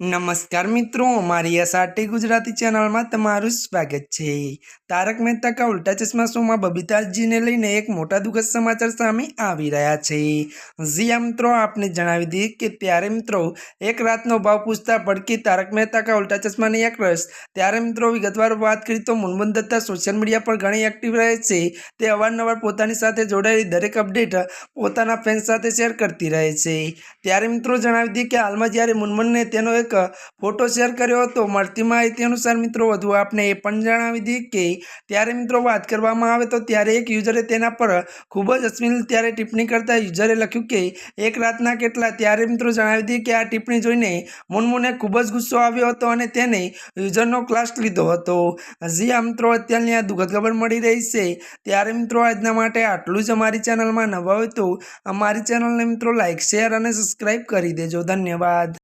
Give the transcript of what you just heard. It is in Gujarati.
નમસ્કાર મિત્રો મારી એસઆરટી ગુજરાતી ચેનલમાં તમારું સ્વાગત છે. તારક મહેતા કા ઉલ્ટા ચશ્મા શોમાં બબીતાજીને લઈને એક મોટા દુઃખદ સમાચાર સામે આવી રહ્યા છે. જી મિત્રો, આપને જણાવી દઈએ કે ત્યારે મિત્રો, એક રાતનો ભાવ પૂછતા ભડકી તારક મહેતા કા ઉલ્ટા ચશ્માની રસ. ત્યારે મિત્રો, વિગતવાર વાત કરી તો મુનમુન દત્તા સોશિયલ મીડિયા પર ઘણી એક્ટિવ રહે છે. તે અવારનવાર પોતાની સાથે જોડાયેલી દરેક અપડેટ પોતાના ફેન્સ સાથે શેર કરતી રહે છે. ત્યારે મિત્રો, જણાવી દઈએ કે હાલમાં જ્યારે મુનમુનને તેનો એક ફોટો શેર કર્યો હતો. મળતી માહિતી અનુસાર મિત્રો, વધુ આપને એ પણ જણાવી દઈએ કે ત્યારે મિત્રો વાત કરવામાં આવે તો ત્યારે એક યુઝરે તેના પર ખૂબ જ અશ્લીલ ત્યારે ટિપ્પણી કરતા યુઝરે લખ્યું કે, એક રાતના કેટલા? ત્યારે મિત્રો જણાવી દઈએ કે આ ટિપ્પણી જોઈને મુનમુને ખૂબ જ ગુસ્સો આવ્યો હતો અને તેને યુઝરનો ક્લાસ લીધો હતો. હજી આ મિત્રો, અત્યારની આ દુઃખદ ખબર મળી રહી છે. ત્યારે મિત્રો, આજના માટે આટલું જ અમારી ચેનલમાં નવા હોય તો અમારી ચેનલને મિત્રો લાઇક શેર અને સબસ્ક્રાઈબ કરી દેજો. ધન્યવાદ.